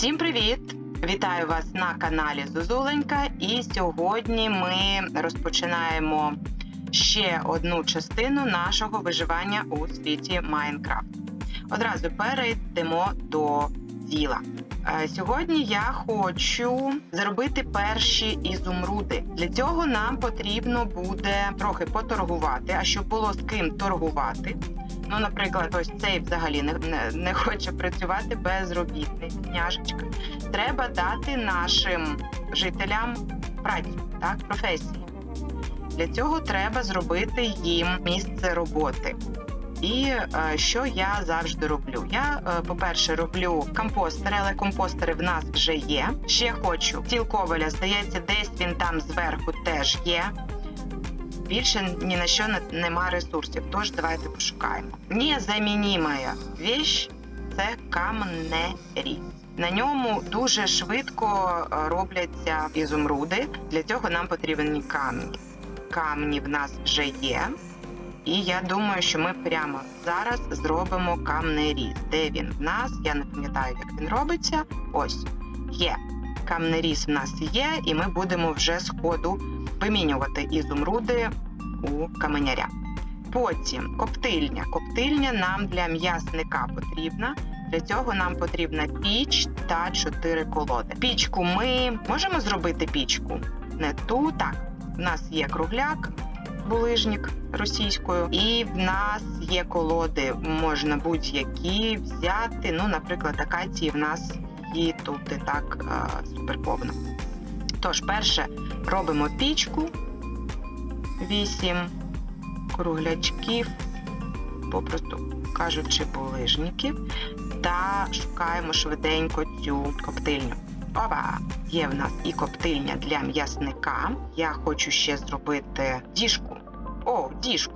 Всім привіт! Вітаю вас на каналі Зозуленька. І сьогодні ми розпочинаємо ще одну частину нашого виживання у світі Майнкрафт. Одразу перейдемо до діла. Е, Сьогодні я хочу зробити перші ізумруди. Для цього нам потрібно буде трохи поторгувати, а щоб було з ким торгувати. Ну, наприклад, ось цей взагалі не, не, не хоче працювати безробітний княжечка. Треба дати нашим жителям працю, так, професії. Для цього треба зробити їм місце роботи. І е, що я завжди роблю? Я, е, по-перше, роблю компостери, але компостери в нас вже є. Ще хочу стіл коваля, здається, десь він там зверху теж є. Більше ні на що не, нема ресурсів, тож давайте пошукаємо. Незамінімая віч це камнеріз. На ньому дуже швидко е, робляться ізумруди. Для цього нам потрібні камні. Камні в нас вже є. І я думаю, що ми прямо зараз зробимо камнеріз. Де він в нас? Я не пам'ятаю, як він робиться. Ось є. Камнеріз в нас є, і ми будемо вже з ходу вимінювати ізумруди у каменяря. Потім коптильня. Коптильня нам для м'ясника потрібна. Для цього нам потрібна піч та 4 колоди. Пічку ми можемо зробити пічку не ту. Так, в нас є кругляк, булижник російською, і в нас є колоди, можна будь-які взяти. Ну, наприклад, акації в нас її тут і так е, суперповно. Тож, перше робимо пічку, 8 круглячків, попросту кажучи, булижників, та шукаємо швиденько цю коптильню. Опа! Є в нас і коптильня для м'ясника. Я хочу ще зробити діжку. О, діжку.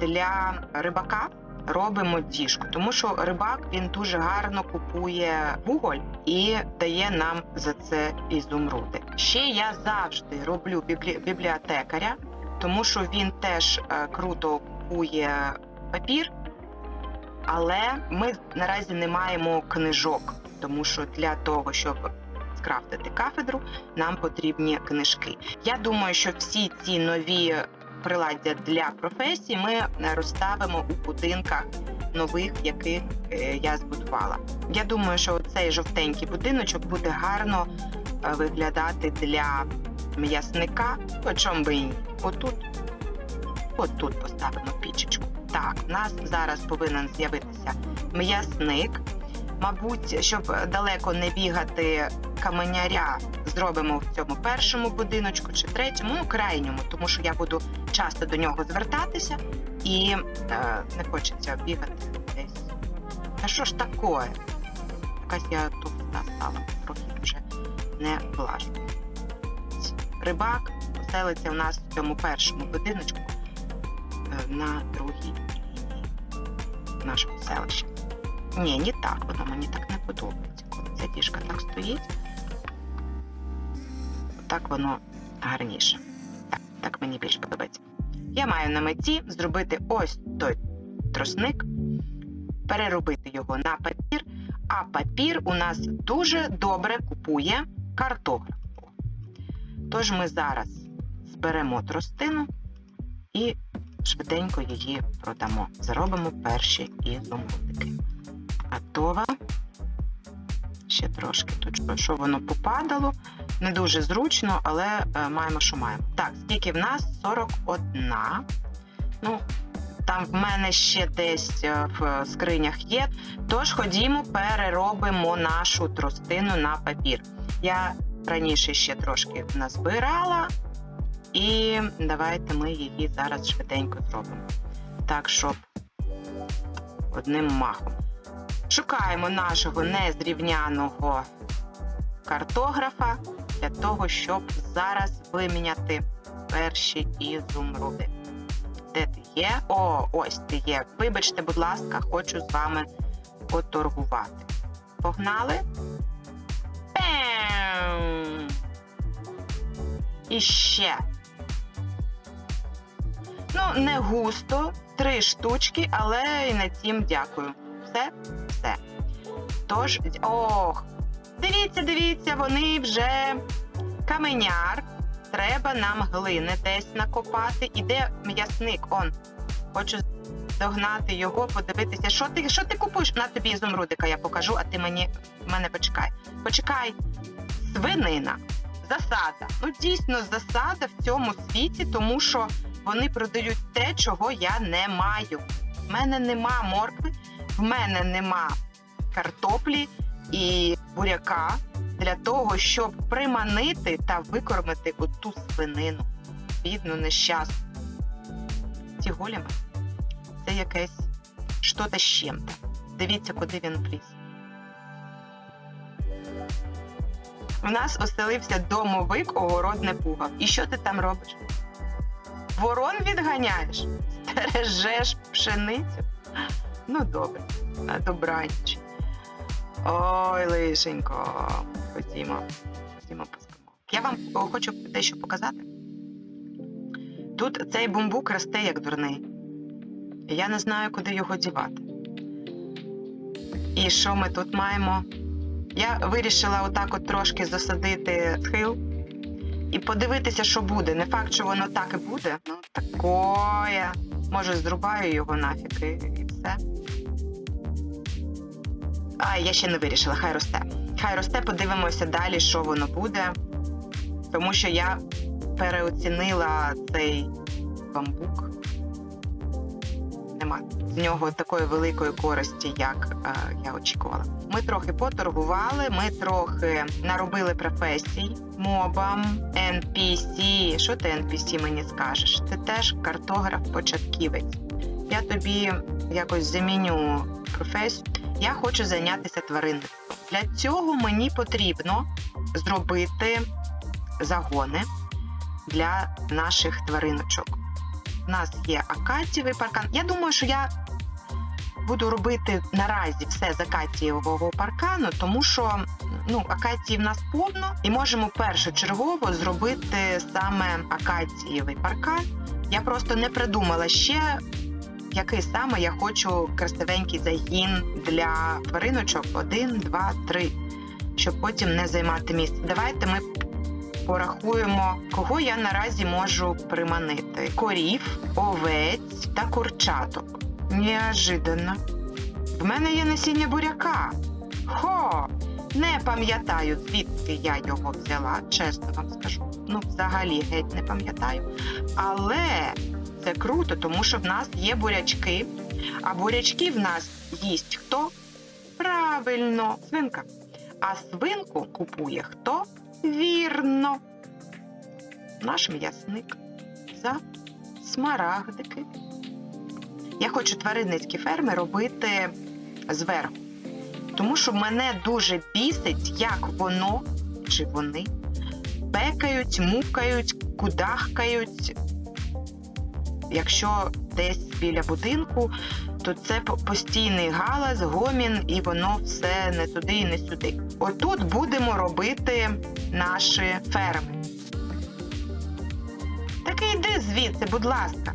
Для рибака робимо діжку, тому що рибак він дуже гарно купує вуголь і дає нам за це ізумруди. Ще я завжди роблю біблі... бібліотекаря, тому що він теж е, круто купує папір, але ми наразі не маємо книжок, тому що для того, щоб скрафтити кафедру, нам потрібні книжки. Я думаю, що всі ці нові приладдя для професій ми розставимо у будинках нових, яких е, я збудувала. Я думаю, що цей жовтенький будиночок буде гарно е, виглядати для м'ясника. Чому би і ні. Отут, отут поставимо пічечку. Так, у нас зараз повинен з'явитися м'ясник. Мабуть, щоб далеко не бігати каменяря, зробимо в цьому першому будиночку чи третьому, ну крайньому, тому що я буду часто до нього звертатися і е, не хочеться бігати десь. Та що ж таке? Якась я тут стала, трохи вже не влажу. Рибак поселиться у нас в цьому першому будиночку е, на другій лінії нашого селища. Ні, не так, воно мені так не подобається. Коли ця діжка так стоїть, так воно гарніше. Так, так мені більше подобається. Я маю на меті зробити ось той тросник, переробити його на папір, а папір у нас дуже добре купує картограф. Тож ми зараз зберемо тростину і швиденько її продамо. Заробимо перші ізумрудики. Готова. Ще трошки тут, що воно попадало. Не дуже зручно, але е, маємо, що маємо. Так, скільки в нас? 41. Ну, там в мене ще десь е, в скринях є. Тож ходімо, переробимо нашу тростину на папір. Я раніше ще трошки назбирала, і давайте ми її зараз швиденько зробимо. Так, щоб одним махом. Шукаємо нашого незрівняного картографа для того, щоб зараз виміняти перші ізумруди. Де ти є? О, ось ти є. Вибачте, будь ласка, хочу з вами поторгувати. Погнали? Пем! І ще. Ну, не густо, три штучки, але і на цім дякую. Все, все. Тож, ох, дивіться, дивіться, вони вже каменяр. Треба нам глини десь накопати. Іде м'ясник, он. Хочу догнати його, подивитися. Що ти, що ти купуєш? На тобі ізумрудика я покажу, а ти мені мене почекай. Почекай. Свинина. Засада. Ну, дійсно, засада в цьому світі, тому що вони продають те, чого я не маю. В мене нема моркви, в мене нема картоплі і буряка для того, щоб приманити та викормити оту свинину. Бідну, нещасну. Ці голіми це якесь що-то з чим-то. Дивіться, куди він вліз. У нас оселився домовик огородне пуга. І що ти там робиш? Ворон відганяєш? Стережеш пшеницю? Ну, добре, на добраніч. Ой, лишенько. Ходімо, ходімо поспимо. Я вам хочу дещо показати. Тут цей бумбук росте як дурний. Я не знаю, куди його дівати. І що ми тут маємо? Я вирішила отак от трошки засадити схил і подивитися, що буде. Не факт, що воно так і буде. Ну, такое. Може, зрубаю його нафіг і, і все. А, я ще не вирішила, хай росте. Хай росте, подивимося далі, що воно буде. Тому що я переоцінила цей бамбук. Нема з нього такої великої користі, як е, я очікувала. Ми трохи поторгували, ми трохи наробили професій мобам, NPC. Що ти NPC мені скажеш? Ти теж картограф-початківець. Я тобі якось заміню професію. Я хочу зайнятися тваринництвом. Для цього мені потрібно зробити загони для наших твариночок. У нас є акацієвий паркан. Я думаю, що я буду робити наразі все з акацієвого паркану, тому що ну, акації в нас повно, і можемо першочергово зробити саме акацієвий паркан. Я просто не придумала ще, який саме я хочу красивенький загін для твариночок. Один, два, три. Щоб потім не займати місце. Давайте ми порахуємо, кого я наразі можу приманити: корів, овець та курчаток. Неожиданно. В мене є насіння буряка. Хо! Не пам'ятаю, звідки я його взяла, чесно вам скажу. Ну, взагалі геть не пам'ятаю. Але це круто, тому що в нас є бурячки, а бурячки в нас їсть хто? Правильно, свинка. А свинку купує хто? Вірно. Наш м'ясник за смарагдики. Я хочу тваринницькі ферми робити зверху. Тому що мене дуже бісить, як воно чи вони пекають, мукають, кудахкають. Якщо десь біля будинку, то це постійний галас, гомін, і воно все не туди і не сюди. Отут будемо робити наші ферми. Так і йди звідси, будь ласка.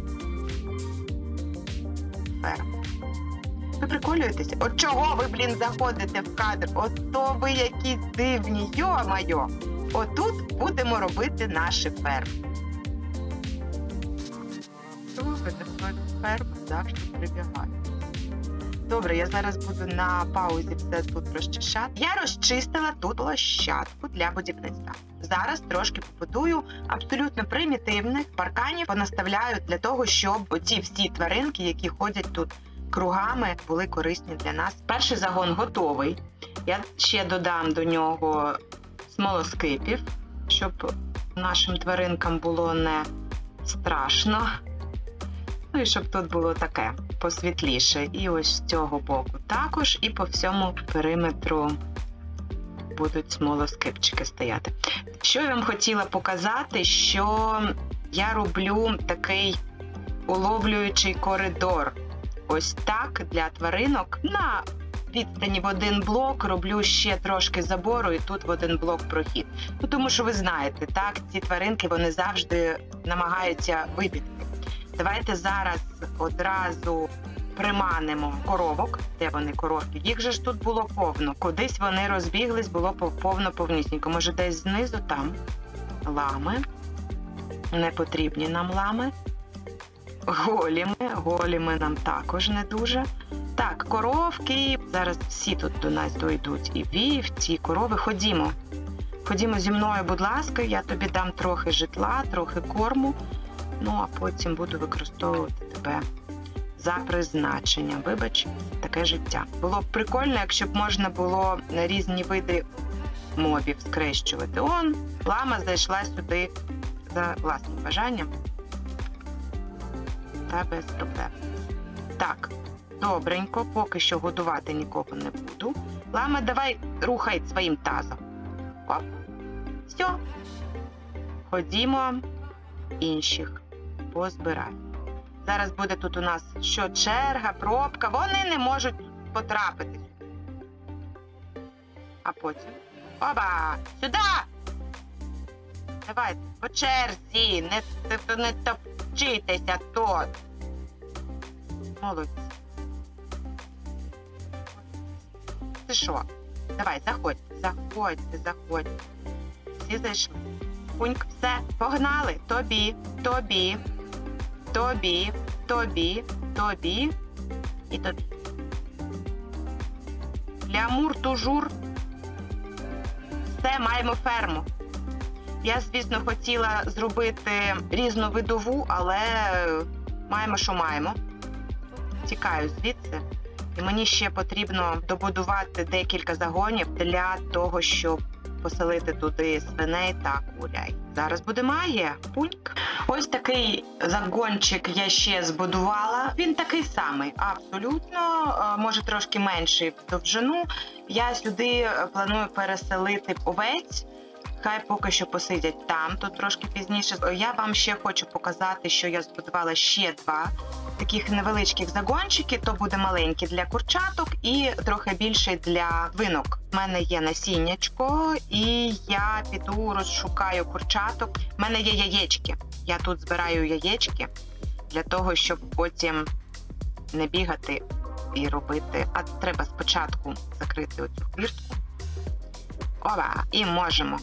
Ферма. Ви приколюєтеся? От чого ви, блін, заходите в кадр? Ото ви якісь дивні, йо-майо. Отут будемо робити наші ферми. Слухайте, свою ферму завжди прибігає. Добре, я зараз буду на паузі все тут розчищати. Я розчистила тут площадку для будівництва. Зараз трошки побудую абсолютно примітивних парканів, понаставляю для того, щоб оці всі тваринки, які ходять тут кругами, були корисні для нас. Перший загон готовий. Я ще додам до нього смолоскипів, щоб нашим тваринкам було не страшно. І щоб тут було таке посвітліше. І ось з цього боку також, і по всьому периметру будуть смолоскипчики стояти. Що я вам хотіла показати, що я роблю такий уловлюючий коридор. Ось так для тваринок на відстані в один блок роблю ще трошки забору, і тут в один блок прохід. Ну тому що ви знаєте, так ці тваринки вони завжди намагаються вибігти. Давайте зараз одразу приманимо коровок. Де вони коровки? Їх же ж тут було повно. Кудись вони розбіглись, було повно повнісінько. Може, десь знизу там лами. Не потрібні нам лами. Голіми. Голіми нам також не дуже. Так, коровки. Зараз всі тут до нас дойдуть. І вівці, і корови. Ходімо. Ходімо зі мною, будь ласка, я тобі дам трохи житла, трохи корму. Ну, а потім буду використовувати тебе за призначенням. Вибач, таке життя. Було б прикольно, якщо б можна було на різні види мобів скрещувати. Он, лама зайшла сюди за власним бажанням. Та без проблем. Так, добренько, поки що годувати нікого не буду. Лама, давай рухай своїм тазом. Оп. Все. Ходімо інших позбирай. Зараз буде тут у нас що черга, пробка. Вони не можуть потрапити. А потім. Оба! Сюди! Давайте, по черзі, не, не, не топчитеся тут. Молодці. Ти що? Давай, заходь, заходьте, заходьте. Всі зайшли. Пуньк, все, погнали. Тобі, тобі, тобі, тобі, тобі і тобі. Лямур тужур. Все, маємо ферму. Я, звісно, хотіла зробити різновидову, але маємо, що маємо. Тікаю звідси. І мені ще потрібно добудувати декілька загонів для того, щоб поселити туди свиней та курей. Зараз буде магія. Пуньк. Ось такий загончик я ще збудувала. Він такий самий, абсолютно, е, може трошки менший в довжину. Я сюди е, планую переселити овець. Хай поки що посидять там, тут трошки пізніше. Я вам ще хочу показати, що я збудувала ще два таких невеличких загончики. То буде маленький для курчаток і трохи більший для винок. У мене є насіннячко, і я піду розшукаю курчаток. У мене є яєчки. Я тут збираю яєчки для того, щоб потім не бігати і робити. А треба спочатку закрити оцю хвіртку. Ова, і можемо.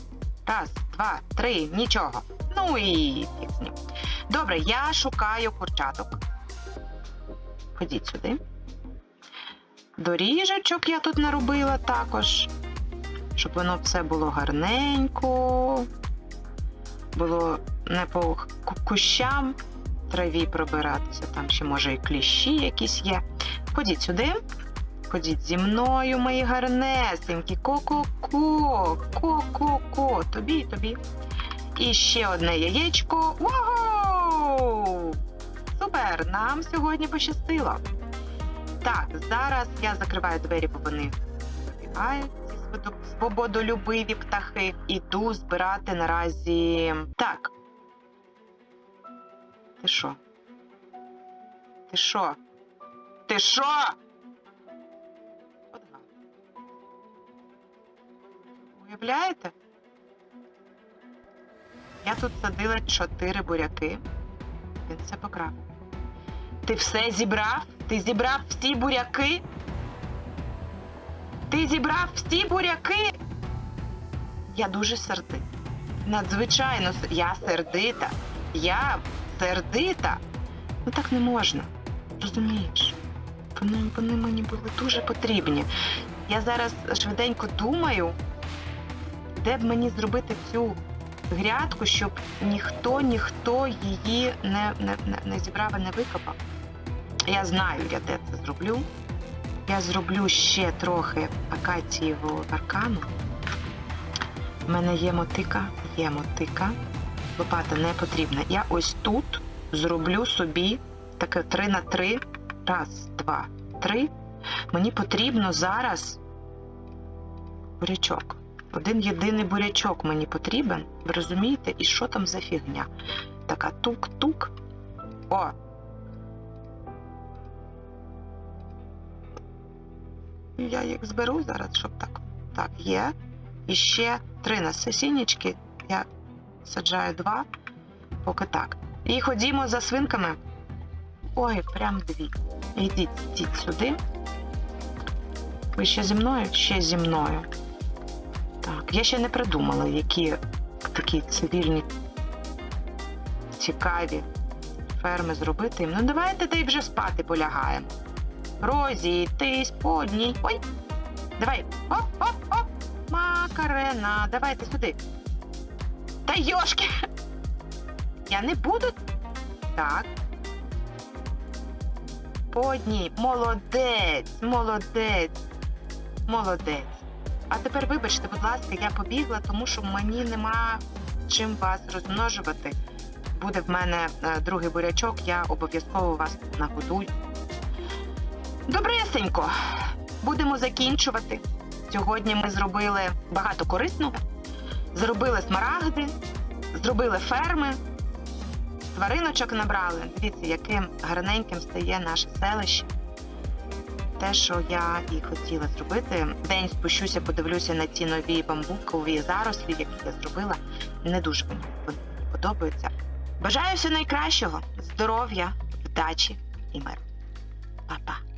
Раз, два, три, нічого. Ну і ним. Добре, я шукаю курчаток. Ходіть сюди. Доріжечок я тут наробила також, щоб воно все було гарненько, було не по кущам траві пробиратися, там ще може і кліщі якісь є. Ходіть сюди. Ходіть зі мною, мої гарнесенькі. Ко-ко-ко, ко-ко-ко, тобі, тобі. І ще одне яєчко. Вау! Супер! Нам сьогодні пощастило. Так, зараз я закриваю двері, бо вони вибігають, ці свободо- свободолюбиві птахи. Іду збирати наразі. Так. Ти що? Ти що? Ти що? Уявляєте? Я тут садила чотири буряки. Він все покрав. Ти все зібрав? Ти зібрав всі буряки? Ти зібрав всі буряки? Я дуже сердита. Надзвичайно я сердита. Я сердита. Ну так не можна. Розумієш? Вони, вони мені були дуже потрібні. Я зараз швиденько думаю, де б мені зробити цю грядку, щоб ніхто, ніхто її не, не, не, не зібрав і не викопав. Я знаю, я де це зроблю. Я зроблю ще трохи акацієвого паркану. У мене є мотика, є мотика. Лопата не потрібна. Я ось тут зроблю собі таке 3 на 3. Раз, два, три. Мені потрібно зараз бурячок. Один єдиний бурячок мені потрібен. Ви розумієте? І що там за фігня? Така тук-тук. О! Я їх зберу зараз, щоб так. Так, є. І ще три насіннячки. Я саджаю два, поки так. І ходімо за свинками. Ой, прям дві. Йдіть, йдіть сюди. Ви ще зі мною? Ще зі мною. Так, я ще не придумала, які такі цивільні, цікаві ферми зробити. Ну давайте та й вже спати полягаємо. Розійтись по одній. Ой. Давай. Оп, оп, оп. Макарена. Давайте сюди. Та йошки. Я не буду. Так. По одній. Молодець, молодець, молодець. А тепер вибачте, будь ласка, я побігла, тому що мені нема чим вас розмножувати. Буде в мене е, другий бурячок, я обов'язково вас нагодую. Добресенько, будемо закінчувати. Сьогодні ми зробили багато корисного. Зробили смарагди, зробили ферми, твариночок набрали. Дивіться, яким гарненьким стає наше селище. Те, що я і хотіла зробити. День спущуся, подивлюся на ці нові бамбукові зарослі, які я зробила. Не дуже мені подобаються. Бажаю всього найкращого, здоров'я, вдачі і миру. Па-па!